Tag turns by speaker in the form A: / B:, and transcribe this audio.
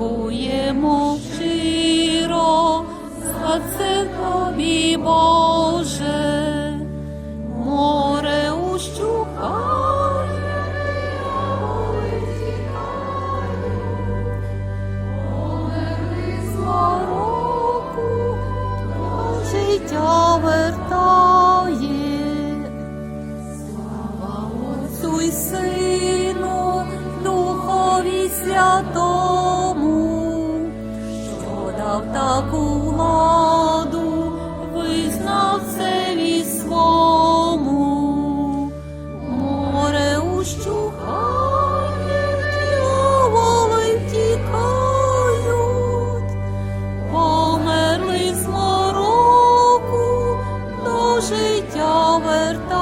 A: Дякуємо щиро за це тобі, Боже, море ущукає, померли змороку, до життя вертає, слава Отцю й сину, Духові свято визнав таку владу, визнав це війському, море ущухає, воли втікають, померли з мороку до життя вертають.